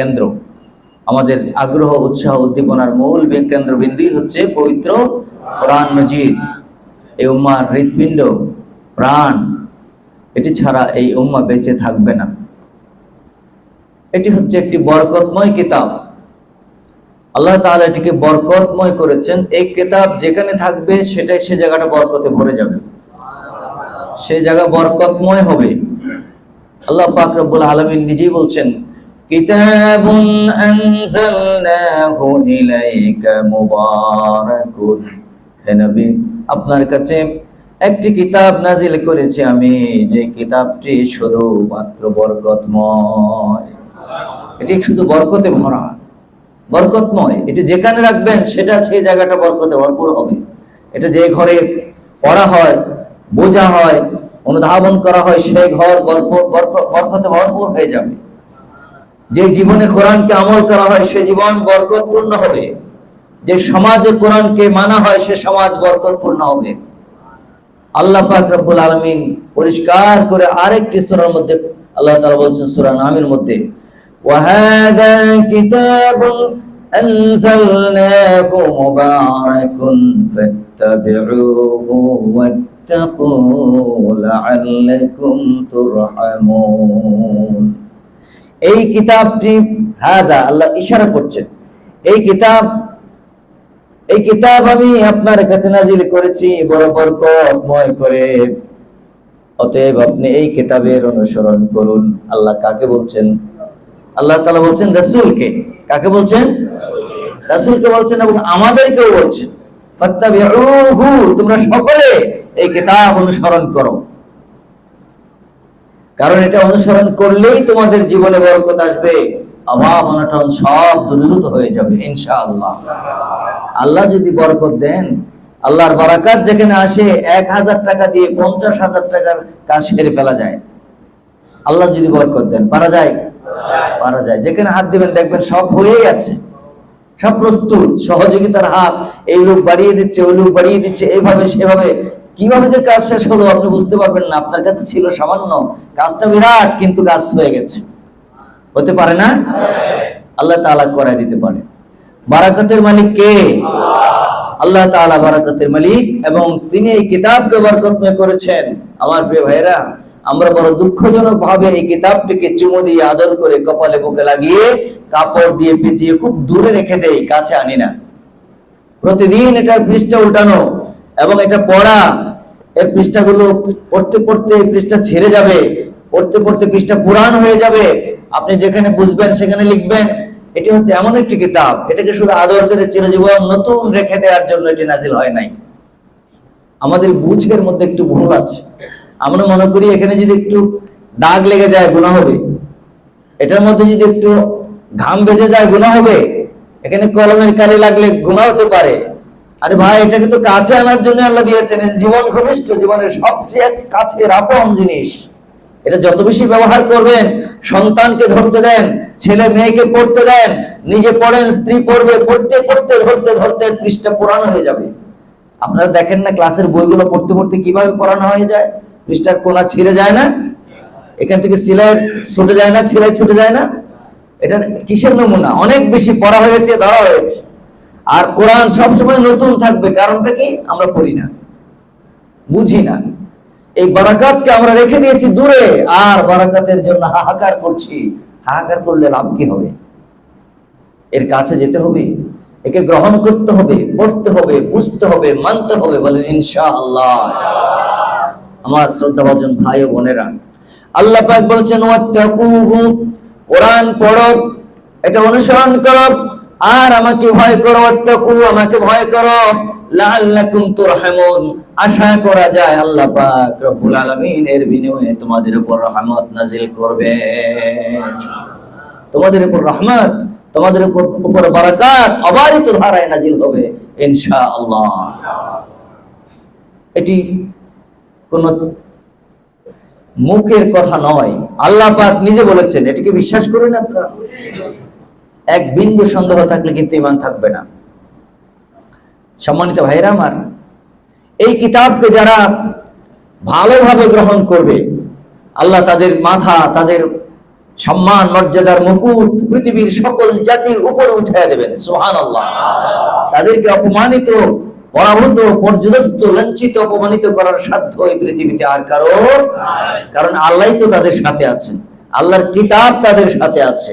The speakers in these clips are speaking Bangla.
কেন্দ্র। আমাদের আগ্রহ, উৎসাহ, উদ্দীপনার মূল কেন্দ্রবিন্দুই হচ্ছে পবিত্র কোরআন মজিদ। এই উম্মার হৃৎপিণ্ড, প্রাণ, এটি ছাড়া এই উম্মা বেঁচে থাকবে না। এটি হচ্ছে একটি বরকতময় কিতাব। আল্লাহ তাআলা এটিকে বরকতময় করেছেন। এই কিতাব যেখানে থাকবে সেটাই সে জায়গাটা বরকতে ভরে যাবে। সে জায়গা বরকতময় হবে। আল্লাহ পাক রব্বুল আলামিন নিজেই বলছেন কিতাবুন আনজালনাহু ইলাইকা মুবারাকুন। হে নবী, আপনার কাছে একটি কিতাব নাজিল করেছি আমি, যে কিতাবটি শুধু মাত্র বরকতময়। এটি শুধু বরকতে ভরা, বরকতময়। এটি যেখানে রাখবেন, সেটা সেই জায়গাটা বরকতে ভরপুর হবে। এটা যে ঘরে পড়া হয়, বোঝা হয়, অনুধাবন করা হয়, সেই ঘর বরকতে ভরপুর হয়ে যাবে। যে জীবনে কোরআনকে আমল করা হয় সে জীবন বরকতপূর্ণ হবে যে সমাজে কোরআনকে মানা হয় সে সমাজ বরকতপূর্ণ হবে আল্লাহ পাক রব্বুল আলামিন পরিষ্কার করে আরেকটি সূরার মধ্যে আল্লাহ তাআলা বলছেন সূরা নামের মধ্যে وهذا كتاب أنزلناه مبارك فاتبعوه واتقوا لعلكم ترحمون এই কিতাবটি হাজা, আল্লাহ ইশারা করছেন। এই কিতাব এই কিতাব আমি আপনার কাছে নাজিল করেছি বড় বরকতময় করে। অতএব আপনি এই কিতাবের অনুসরণ করুন। আল্লাহ কাকে বলছেন? আল্লাহ তাআলা বলছেন রাসূলকে। কাকে বলছেন? রাসূলকে বলছেন এবং আমাদেরকেও বলছেন। তোমরা সকলে এই কিতাব অনুসরণ করো। কারণ এটা অনুসরণ করলেই তোমাদের জীবনে বরকত আসবে। অভাব, অনটন সব দূরীভূত হয়ে যাবে, ইনশাআল্লাহ। আল্লাহ যদি বরকত দেন, আল্লাহর বারাকাত যেখানে আসে, এক হাজার টাকা দিয়ে পঞ্চাশ হাজার টাকার কাজ সেরে ফেলা যায়। আল্লাহ যদি বরকত দেন, পারা যায়? পারা যায়। যেখানে হাত দিবেন, দেখবেন সব হয়েই আছে। সব প্রস্তুত, সহযোগিতার হাত, এই লোক বাড়িয়ে দিচ্ছে, ওই লোক বাড়িয়ে দিচ্ছে এইভাবে সেভাবে কীভাবে যে কাজ শেষ হলো আপনি বুঝতে পারবেন না। আপনার কাছে ছিল সামান্য কাজটা বিরাট, কিন্তু কাজ হয়ে গেছে। হতে পারে না? আল্লাহ তাআলা করাই দিতে পারে। বারাকাতের মালিক কে? আল্লাহ তাআলা বারাকাতের মালিক, এবং তিনি এই কিতাবকে বরকতময় করেছেন। আমার প্রিয় ভাইরা আমরা বড় দুঃখজনক ভাবে এই কিতাবটিকে চুমু দিয়ে আদর করে কপালে বুকে লাগিয়ে কাপড় দিয়ে পেঁচিয়ে খুব দূরে রেখে দেই, কাছে আনি না। প্রতিদিন এটার পৃষ্ঠা উল্টানো এবং এটা পড়া, এর পৃষ্ঠাগুলো পড়তে পড়তে পৃষ্ঠা ছেড়ে যাবে, পড়তে পড়তে পৃষ্ঠা পুরাণ হয়ে যাবে। আপনি যেখানে বুঝবেন সেখানে লিখবেন। এটি হচ্ছে এমন একটি কিতাব, এটাকে শুধু আদর করে চিরজীবন নতুন রেখে দেওয়ার জন্য এটি নাজিল হয় নাই। আমাদের বুঝের মধ্যে একটু ভুল আছে। আমরা মনে করি এখানে যদি একটু দাগ লেগে যায়, গুণা হবে। এটার মধ্যে যদি একটু ঘাম বেজে যায়, গুণা হবে। এখানে কলমের কালি লাগলে গুণা হতে পারে। আরে ভাই এটাকে তো কাছে আনার জন্য আল্লাহ দিয়েছেন। জীবন ঘনিষ্ঠ, জীবনের সবচেয়ে কাছের আপন জিনিস। এটা যত বেশি ব্যবহার করবেন, সন্তানকে ধরতে দেন, ছেলে মেয়েকে পড়তে দেন, নিজে পড়েন, স্ত্রী পড়বে, পড়তে পড়তে, ধরতে ধরতে পৃষ্ঠা পুরানো হয়ে যাবে। আপনারা দেখেন না ক্লাসের বইগুলো পড়তে পড়তে কীভাবে পড়ানো হয়ে যায়? পৃষ্ঠার কোনা ছিঁড়ে যায় না? এখান থেকে সিলাই ছুটে যায় না সিলাই ছুটে যায় না? এটা কিসের নমুনা? অনেক বেশি পড়া হয়েছে, ধরা হয়েছে। আর কোরআন সবসময় নতুন থাকবে, কারণটা কি? আমরা পড়ি না, বুঝি না। এই বারাকাতকে আমরা রেখে দিয়েছি দূরে, আর বারাকাতের জন্য হাহাকার করছি। হাহাকার করলে লাভ কি হবে? এর কাছে যেতে হবে, একে গ্রহণ করতে হবে, পড়তে হবে, বুঝতে হবে, মানতে হবে, বলেন ইনশাআল্লাহ। আমার শ্রদ্ধা শ্রদ্ধাভাজন ভাই ও বোনেরা, আল্লাহ পাক বলছেন কোরআন পড়ো, এটা অনুসরণ করো। আর আমাকে ভয় করো, ওয়াত্তাকু, আমাকে ভয় করো। লাআল্লাকুম তুরহামুন। আশা করা যায় আল্লাহ পাক রব্বুল আলামিন এর বিনিময়ে তোমাদের উপর রহমত নাজিল করবে। তোমাদের উপর রহমত, তোমাদের উপর উপর বারাকাত অবারিত ধারায় নাজিল হবে, ইনশাআল্লাহ। এটি কোন মুখের কথা নয়। আল্লাহ পাক নিজে বলেছেন, এটিকে বিশ্বাস করেন আপনারা? এক বিন্দু সন্দেহ থাকলে কিন্তু ইমান থাকবে না। সম্মানিত ভাইরা আমার, এই কিতাবকে যারা ভালোভাবে গ্রহণ করবে, আল্লাহ তাদের মাথা, তাদের সম্মান, মর্যাদার মুকুট পৃথিবীর সকল জাতির উপরে উঠাইয়া দেবেন সোহান আল্লাহ তাদেরকে অপমানিত, পরাভূত, পর্যদস্ত, লাঞ্ছিত, অপমানিত করার সাধ্য এই পৃথিবীতে আর কারও কারণ আল্লাহ তো তাদের সাথে আছেন। আল্লাহর কিতাব তাদের সাথে আছে।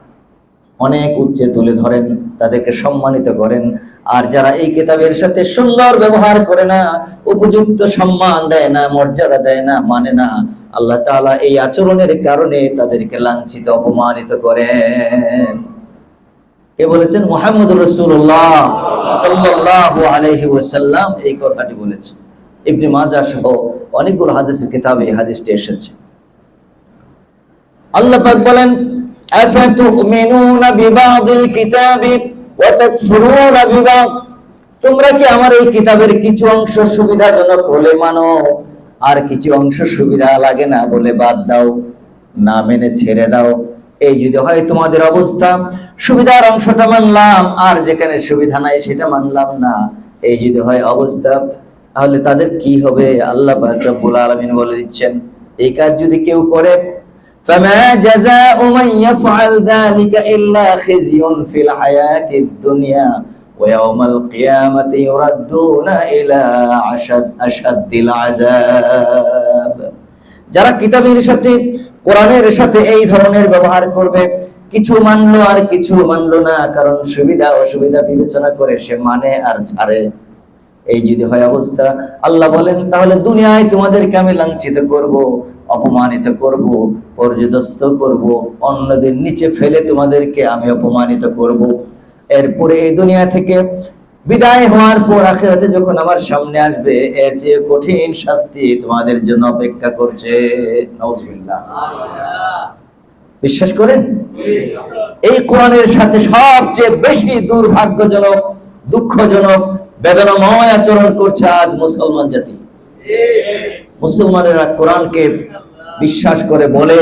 অনেক উচ্চে তুলে ধরেন, তাদেরকে সম্মানিত করেন। আর যারা এই কিতাবের সাথে সুন্দর ব্যবহার করে না, উপযুক্ত সম্মান দেয় না, মর্যাদা দেয় না মানে না, আল্লাহ তাআলা এই আচরণের কারণে তাদেরকে লাঞ্ছিত, অপমানিত করেন কে বলেছেন? মোহাম্মদ রসুল্লাহ সাল্লাল্লাহু আলাইহি ওয়াসাল্লাম এই কথাটি বলেছেন। ইবনে মাজাহ সহ অনেকগুলো হাদিসের কিতাবে এই হাদিসটি এসেছে। আল্লাহ পাক বলেন তোমরা কি আমার এই কিতাবের কিছু অংশ সুবিধাজনক হলে মানো? আর কিছু অংশ সুবিধা লাগে না বলে বাদ দাও, না মেনে ছেড়ে দাও। এই যদি হয় তোমাদের অবস্থা। সুবিধার অংশটা মানলাম, আর যেখানে সুবিধা নাই সেটা মানলাম না। এই যদি হয় অবস্থা, তাহলে তাদের কি হবে? আল্লাহ রব্বুল আলামিন বলে দিচ্ছেন, এই কাজ যদি কেউ করে فما جزاء من يفعل ذلك إلا خزي في الحياة الدنيا ويوم القيامة يردون إلى أشد أشد العذاب যারা কিতাবের সাথে কোরআনের সাথে এই ধরনের ব্যবহার করবে কিছু মানলো আর কিছু মানলো না কারণ সুবিধা অসুবিধা বিবেচনা করে সে মানে আর ছাড়ে এই যদি হয় অবস্থা আল্লাহ বলেন তাহলে দুনিয়ায় তোমাদেরকে আমি লাঞ্ছিত করব অপমানিত করব, পর্যদস্ত করব, অন্যদের নিচে ফেলে তোমাদেরকে আমি অপমানিত করব। এরপরে এই দুনিয়া থেকে বিদায় হওয়ার পর আখেরাতে যখন আমার সামনে আসবে, এর যে কঠিন শাস্তি তোমাদের জন্য অপেক্ষা করছে। নাউজুবিল্লাহ। বিশ্বাস করেন? এই কোরআনের সাথে সবচেয়ে বেশি দুর্ভাগ্যজনক, দুঃখজনক, বেদনাময় আচরণ করছে আজ মুসলমান জাতি। মুসলমানেরা কোরআনকে বিশ্বাস করে বলে,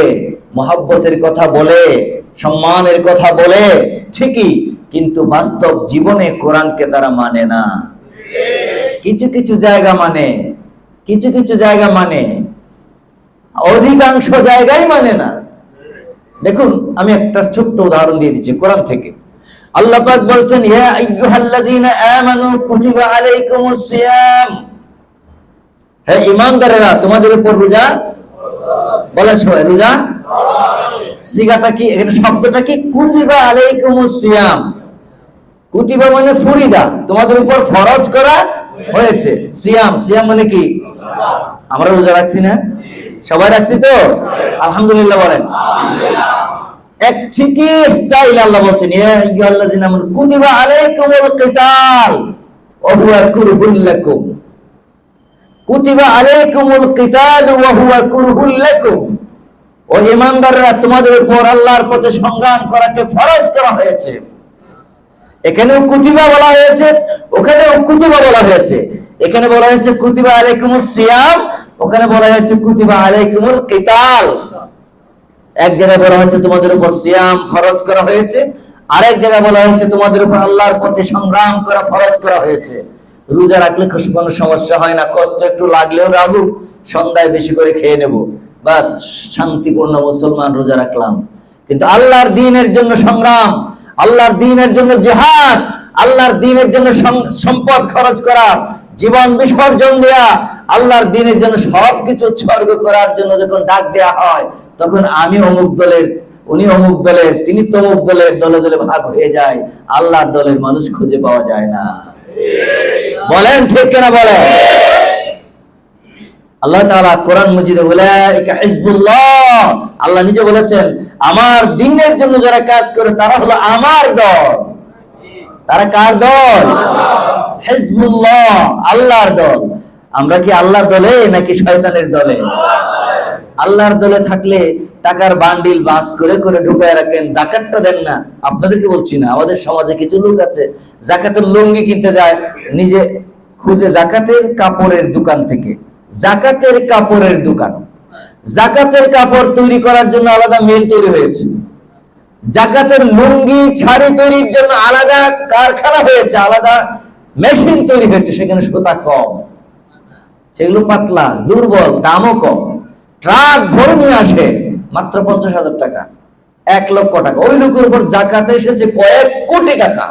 মহাব্বতের কথা বলে, সম্মানের কথা বলে, ঠিকই, কিন্তু বাস্তব জীবনে কোরআনকে তারা মানে না। কিছু কিছু জায়গা মানে কিছু কিছু জায়গা মানে অধিকাংশ জায়গায় মানে না। দেখুন, আমি একটা ছোট্ট উদাহরণ দিয়ে দিচ্ছি কোরআন থেকে। আল্লাহ বলছেন, ইয়া আইয়ুহাল্লাযীনা আমানু কুতিবা আলাইকুমুস সিয়াম। হে ঈমানদারেরা তোমাদের উপর রোজা? বলেন সবাই, রোজা? সিগাটা কি, এখানে শব্দটা কি? কুতিবা আলাইকুমুস সিয়াম। কুতিবা মানে ফুরিদা। তোমাদের উপর ফরজ করা হয়েছে। সিয়াম সিয়াম মানে কি? আমরা রোজা রাখছি না? সবাই রাখছি তো? আলহামদুলিল্লাহ বলেন। এক ঠিকই স্টাইল আল্লাহ বলছেন, ইয়া আমানু কুতিবা আলাইকুমুল কিতাল ওয়া হুয়া কুরহুল লাকুম। কুতিবা আলাইকুমুল কিতাল ওয়া হুয়া কুরহুল ঈমানদাররা তোমাদের উপর সংগ্রাম করাকে ফরজ করা হয়েছে। এখানেও বলা হয়েছে, ওখানেও কুতিবা বলা হয়েছে। এখানে বলা হয়েছে সিয়াম, ওখানে বলা হয়েছে এক জায়গায় বলা হয়েছে তোমাদের ফরজ করা হয়েছে, আরেক জায়গায় বলা হয়েছে তোমাদের উপর আল্লাহর পথে সংগ্রাম করা ফরজ করা হয়েছে। রোজা রাখলে কোনো সমস্যা হয় না। কষ্ট একটু লাগলেও রাগুক সন্ধ্যায় বেশি করে খেয়ে নেব। বাস, শান্তিপূর্ণ মুসলমান রোজা রাখলাম। কিন্তু আল্লাহর দিনের জন্য সংগ্রাম, আল্লাহর দিনের জন্য জেহাদ, আল্লাহর দিনের জন্য সম্পদ খরচ করা, জীবন বিসর্জন দেয়া, আল্লাহর দিনের জন্য সবকিছু উৎসর্গ করার জন্য যখন ডাক দেয়া হয়, তখন আমি অমুক দলের, উনি অমুক দলের, তিনি তমুক দলের, দলে দলে ভাগ হয়ে যায়। আল্লাহর দলের মানুষ খুঁজে পাওয়া যায় না। বলেন ঠিক কিনা বলেন? আল্লাহ তাআলা কোরআন মজিদে উলাইকা হিজবুল্লাহ। আল্লাহ নিজে বলেছেন, আমার দ্বীনের জন্য যারা কাজ করে, তারা হলো আমার দল। তারা কার দল? হিজবুল্লাহ, আল্লাহর দল। আমরা কি আল্লাহর দলে নাকি শয়তানের দলে? আল্লাহর দলে থাকলে টাকার বান্ডিল বাস করে করে ঢুকায় রাখেন, জাকাতটা দেন না। আপনাদেরকে বলছি না, আমাদের সমাজে কিছু লোক আছে, জাকাতের লুঙ্গি কিনতে যায়, নিজে খুঁজে জাকাতের কাপড়ের দোকান থেকে। জাকাতের কাপড়ের দোকান। জাকাতের কাপড় তৈরি করার জন্য আলাদা মিল তৈরি হয়েছে। জাকাতের লুঙ্গি, ছাড়ি তৈরির জন্য আলাদা কারখানা হয়েছে, আলাদা মেশিন তৈরি হয়েছে, সেখানে সুতা কম, সেগুলো পাতলা, দুর্বল, দামও কম। ট্রাক ভরে নিয়ে আসে, মাত্র পঞ্চাশ হাজার টাকা। এক লক্ষ টাকা। ওই লোকের উপর জাকাতে এসেছে কয়েক কোটি টাকা।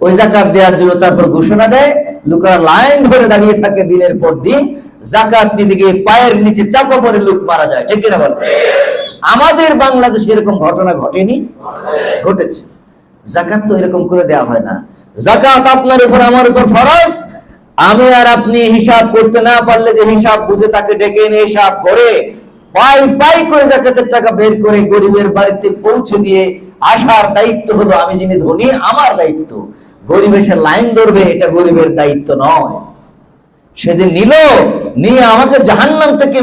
ওই জাকাত দেওয়ার জন্য তারপর ঘোষণা দেয়, লোকেরা লাইন ধরে দাঁড়িয়ে থাকে দিনের পর দিন। জাকাত নিতে গিয়ে পায়ের নিচে চাপা পড়ে লোক মারা যায়। ঠিক কিনা বল আমাদের বাংলাদেশে এরকম ঘটনা ঘটেনি? ঘটেছে। জাকাত তো এরকম করে দেওয়া হয় না। জাকাত আপনার উপর, আমার উপর ফরজ। আমি আর আপনি হিসাব করতে না পারলে যে হিসাব বুঝে তাকে ডেকে এনে হিসাব করে পাই পাই করে জাকাতের টাকা বের করে গরিবের বাড়িতে পৌঁছে দিয়ে আসার দায়িত্ব হলো আমি যিনি ধনী আমার দায়িত্ব। গরিব এসে লাইন ধরবে এটা গরিবের দায়িত্ব নয়। সে যে নিল নিয়ে আমাকে জাহান্নাম থেকে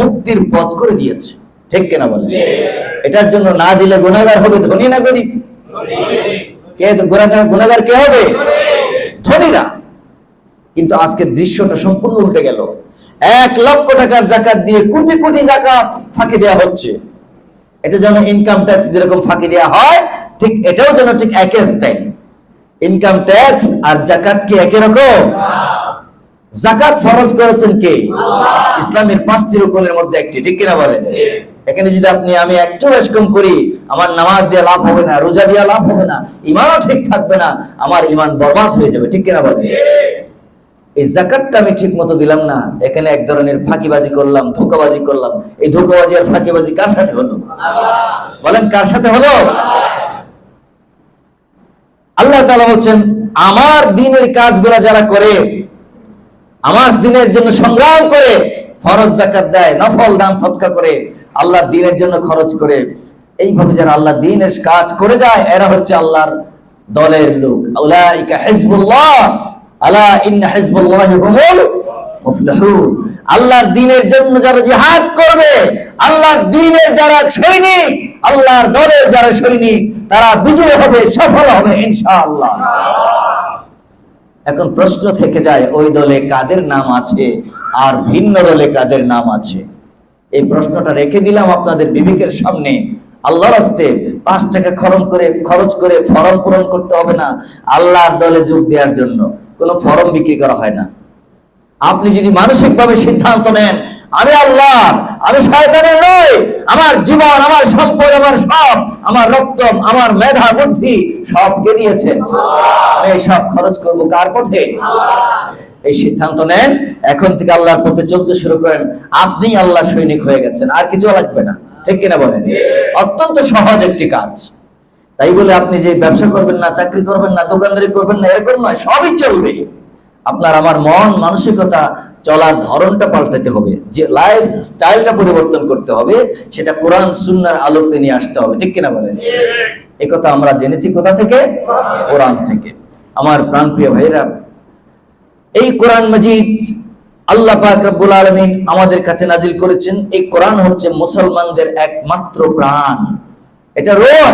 মুক্তির পথ করে দিয়েছে। ঠিক কিনা বলে এটার জন্য না দিলে গুণাগার হবে ধনী না গরিব? কে গুণাগার গুণাগার কে হবে? ধনীরা। কিন্তু আজকে দৃশ্যটা সম্পূর্ণ উল্টে গেল। এক লক্ষ টাকার জাকাত দিয়ে কোটি কোটি জাকাত ফাঁকি দেওয়া হচ্ছে। এটা যেন ইনকাম ট্যাক্স যেরকম ফাঁকি দেওয়া হয় ঠিক এটাও যেন ঠিক একই স্টাইল ইনকাম ট্যাক্স আর জাকাত কি একই রকম? জাকাত ফরজ করেছেন কে? ইসলামের পাঁচটি রকমের মধ্যে একটি ঠিক কিনা বলেন এখানে যদি আপনি আমি একটু কম করি আমার নামাজ দিয়ে লাভ হবে না রোজা দিয়ে লাভ হবে না ইমানও ঠিক থাকবে না আমার ইমান বরবাদ হয়ে যাবে ঠিক কিনা বলেন এই জাকাতটা আমি ঠিক মতো দিলাম না। এখানে এক ধরনের ফাঁকিবাজি করলাম, ধোকাবাজি করলাম। এই ধোকাবাজি আর ফাঁকিবাজি কার সাথে হলো? বলেন, কার সাথে হলো? আল্লাহ তাআলা বলছেন, আমার দিনের কাজগুলো যারা করে, আমার দিনের জন্য সংগ্রাম করে, ফরজ জাকাত দেয়, নফল দান সৎকা করে, আল্লাহ দিনের জন্য খরচ করে, এইভাবে যারা আল্লাহ দিনের কাজ করে যায়, এরা হচ্ছে আল্লাহর দলের লোক। উলাইকা হিজবুল্লাহ। আলা ইন্না হুমুল মুফলিহুন। আল্লাহর দিনের জন্য যারা জিহাদ করবে, আল্লাহর দিনের যারা সৈনিক, আল্লাহর যারা সৈনিক, তারা বিজয় হবে, সফল হবে ইনশাআল্লাহ। এখন প্রশ্ন থেকে যায়, ওই দলে কাদের নাম আছে আর ভিন্ন দলে কাদের নাম আছে? এই প্রশ্নটা রেখে দিলাম আপনাদের বিবেকের সামনে। আল্লাহর হস্তে পাঁচ টাকা খরচ করে খরচ করে ফরম পূরণ করতে হবে না, আল্লাহর দলে যোগ দেওয়ার জন্য। কোনো ফর্ম বিক্রি করা হয় না। আপনি যদি মানসিকভাবে সিদ্ধান্ত নেন আমি আল্লাহ, আমি শয়তানের নই, আমার জীবন, আমার সম্পদ, আমার সব, আমার রক্ত, আমার মেধা, বুদ্ধি সব কে দিয়েছেন আমি এই সব খরচ করব কার পথে? এই সিদ্ধান্ত নেন, এখন থেকে আল্লাহর পথে চলতে শুরু করেন। আপনি আল্লাহ সৈনিক হয়ে গেছেন, আর কিছু লাগবে না। ঠিক কিনা বলেন? অত্যন্ত সহজ একটি কাজ। তাই বলে আপনি যে ব্যবসা করবেন না, চাকরি করবেন না, দোকানদারি করবেন না, এরকম নয়, সবই চলবে। আপনার আমার মন, মানসিকতা চলার ধরনটা পাল্টাতে হবে। যে লাইফ স্টাইলটা পরিবর্তন করতে হবে, সেটা কোরআন, সুন্নার আলোকে নিয়ে আসতে হবে। ঠিক কিনা বলেন? এই কথা আমরা জেনেছি কোথা থেকে? কোরআন থেকে। আমার প্রাণপ্রিয় ভাইরা এই কোরআন মজিদ আল্লাহ পাক রব্বুল আলামিন আমাদের কাছে নাজিল করেছেন। এই কোরআন হচ্ছে মুসলমানদের একমাত্র প্রাণ। এটা রোহ।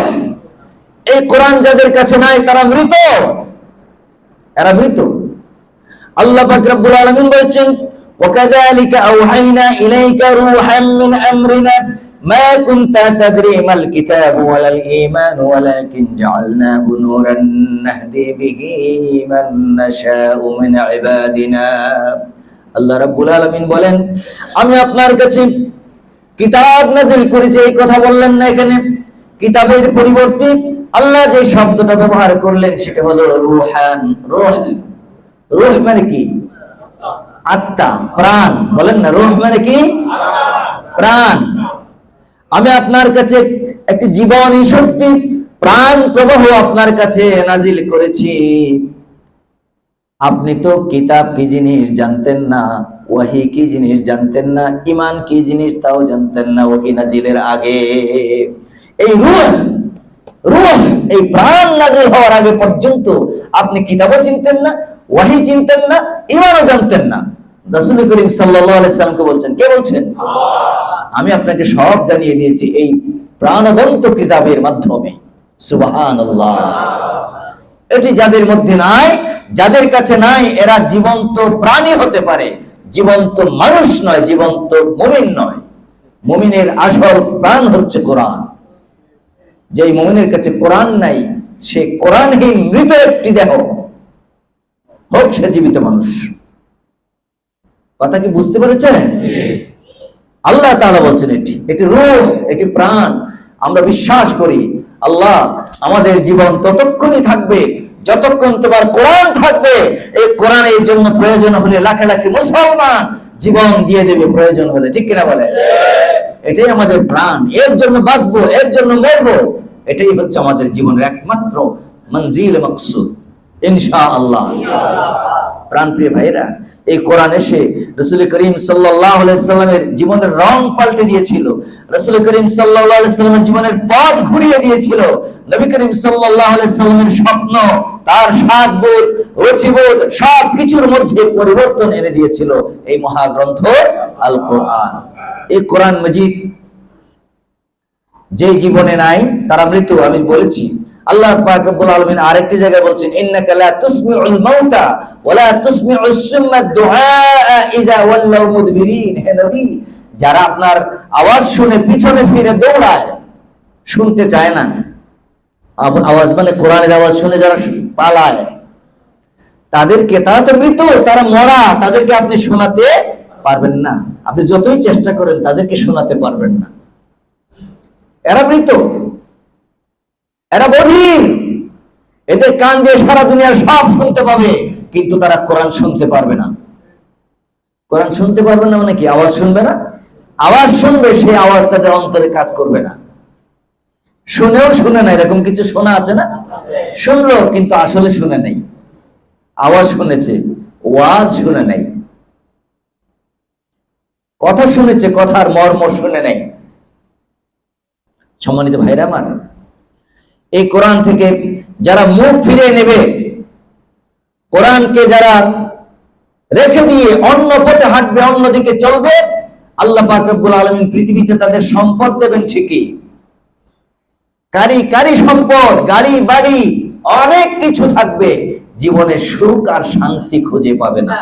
এই কোরআন যাদের কাছে নাই তারা মৃত এরা মৃত আল্লাহ পাক রব্বুল আলামিন বলছেন وكذلك أوحينا إليك روحا من أمرنا ما كنت تدري ما الكتاب ولا الإيمان ولكن جعلناه نورا نهدي به من نشاء من عبادنا আল্লাহ রাব্বুল আলামিন বলেন আমি আপনার কাছে কিতাব নাজিল করেছি এই কথা বললেন না এখানে কিতাবের পরিবর্তে আল্লাহ যে শব্দটা ব্যবহার করলেন সেটা হলো রুহান, রুহ। রুহ মানে কি? আত্মা, প্রাণ। বলেন না, রুহ মানে কি? প্রাণ। আমি আপনার কাছে একটি জীবনী শক্তি, প্রাণ প্রবাহ আপনার কাছে নাজিল করেছি। আপনি তো কিতাব কি জিনিস জানতেন না, ওয়াহি কি জিনিস জানতেন না ইমান কি জিনিস তাও জানতেন না ওহি নাজিলের আগে। এই রুহ রুহ এই প্রাণ নাজিল হওয়ার আগে পর্যন্ত আপনি কিতাবও চিনতেন না ওয়াহি চিনতেন না ইমানও জানতেন না। রাসূল করিম সাল্লাল্লাহু আলাইহি সাল্লামকে বলছেন কে বলছেন? আমি আপনাকে সব জানিয়ে দিয়েছি এই প্রাণবন্ত কিতাবের মাধ্যমে। সুবাহান এটি যাদের মধ্যে নাই যাদের কাছে নাই এরা জীবন্ত প্রাণী হতে পারে। জীবন্ত মানুষ নয় জীবন্ত মুমিন নয়। মুমিনের আসল প্রাণ হচ্ছে কোরআন। যেই মুমিনের কাছে কোরআন নাই, সে কোরআনহীন মৃত একটি দেহ। হোক সে জীবিত মানুষ। কথা কি বুঝতে পেরেছেন? আল্লাহ তারা বলছেন এটি। এটি রূহ, এটি প্রাণ। আমরা বিশ্বাস করি, আল্লাহ আমাদের জীবন ততক্ষণই থাকবে, যতক্ষণ তোমার কোরআন থাকবে, এই কোরআনের জন্য প্রয়োজন হলে লাখে লাখে মুসলমান জীবন দিয়ে দেবে, প্রয়োজন হলে। ঠিক কিনা বলে? এটাই আমাদের প্রাণ। এর জন্য বাঁচবো, এর জন্য মরবো, এটাই হচ্ছে আমাদের জীবনের একমাত্র মঞ্জিল, মকসুদ। ইনশা আল্লাহ প্রাণপ্রিয় ভাইরা এই কোরআন এসে রসুল করিম সাল্লামের জীবনের রং পাল্টে দিয়েছিল। রসুল করিম সাল্লামের জীবনের পথ ঘুরিয়ে দিয়েছিল। নবী করিম সাল্লামের স্বপ্ন, তার সাজবোধ রচিবোধ সব কিছুর মধ্যে পরিবর্তন এনে দিয়েছিল এই মহাগ্রন্থ আল কোরআন এই কোরআন মজিদ যে জীবনে নাই, তারা মৃত্যু, আমি বলেছি আল্লাহ আলামিন আরেকটি জায়গায় বলছেন, ইন্নাকা লা তুসমিউল মাউতা ওয়া লা তুসমিউস সুম্মা দুআ ইযা ওয়াল্লাউ মুদবিরিন। হে নবী, যারা আপনার আওয়াজ শুনে পিছনে ফিরে দৌড়ায়, শুনতে চায় না। আওয়াজ মানে কোরআনের আওয়াজ শুনে যারা পালায়, তাদেরকে তারা তো মৃত, তারা মরা, তাদেরকে আপনি শোনাতে পারবেন না। আপনি যতই চেষ্টা করেন, তাদেরকে শোনাতে পারবেন না। এরা মৃত। এরা বধির এদের কান দিয়ে সারা দুনিয়ার সব শুনতে পাবে, কিন্তু তারা কোরআন শুনতে পারবে না। কোরআন শুনতে পারবে না মানে কি? আওয়াজ শুনবে না? আওয়াজ শুনবে সেই আওয়াজ তাদের অন্তরে কাজ করবে না। শুনেও শুনে না, এরকম কিছু শোনা আছে না? শুনলো, কিন্তু আসলে শুনে নাই। আওয়াজ শুনেছে, ওয়াজ শুনে নাই। কথা শুনেছে, কথার মর্ম শুনে নাই। সম্মানিত ভাইরা আমার এই কোরআন থেকে যারা মুখ ফিরে নেবে, কোরআনকে যারা রেখে দিয়ে অন্য পথে হাঁটবে অন্যদিকে চলবে, আল্লাহ পাক রব্বুল আলামিন পৃথিবীতে তাদের সম্পদ দেবেন ঠিকই। কারি কারি সম্পদ, গাড়ি, বাড়ি, অনেক কিছু থাকবে জীবনে সুখ আর শান্তি খুঁজে পাবে না।